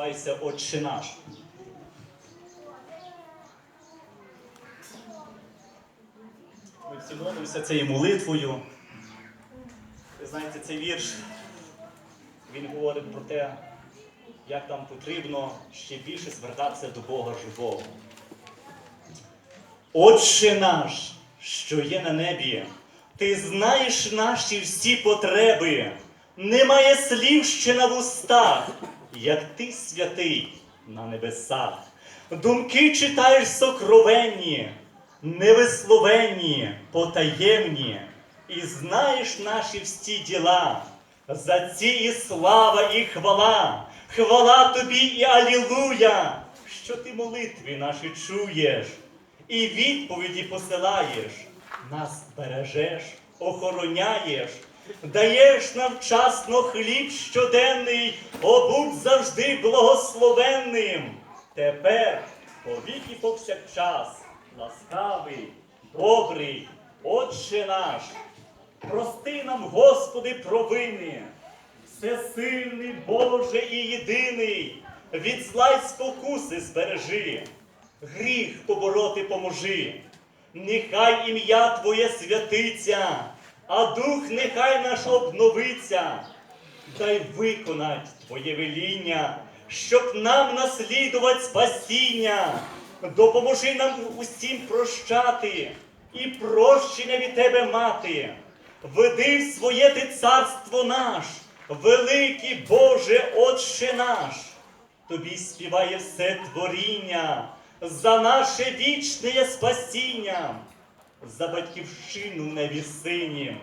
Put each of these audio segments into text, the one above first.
називається Отче наш. Ми всі молимося цією молитвою. Ви знаєте, цей вірш, він говорить про те, як нам потрібно ще більше звертатися до Бога живого. Отче наш, що є на небі, ти знаєш наші всі потреби, немає слів ще на вустах, як ти святий на небесах. Думки читаєш сокровенні, невисловенні, потаємні, і знаєш наші всі діла. За ці і слава, і хвала, хвала тобі і алілуя, що ти молитви наші чуєш і відповіді посилаєш, нас бережеш, охороняєш, даєш нам вчасно хліб щоденний, о будь завжди благословенним. Тепер повіки повсякчас, ласкавий, добрий, Отче наш, прости нам, Господи, провини, всесильний Боже і єдиний, від зла й спокуси збережи, гріх побороти поможи. Нехай ім'я Твоє святиться, а дух нехай наш обновиться. Дай виконать Твоє веління, щоб нам наслідувати спасіння. Допоможи нам усім прощати і прощення від Тебе мати. Веди в своє ти царство наш, великий Боже Отче наш. Тобі співає все творіння за наше вічне спасіння, за батьківщину в небі синім,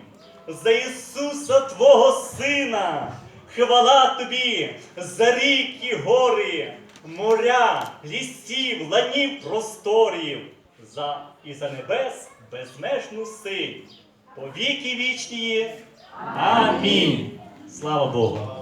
за Ісуса Твого Сина. Хвала тобі за ріки, гори, моря, лісів, ланів просторів, за і за небес безмежну силь. По віки вічні. Амінь. Слава Богу.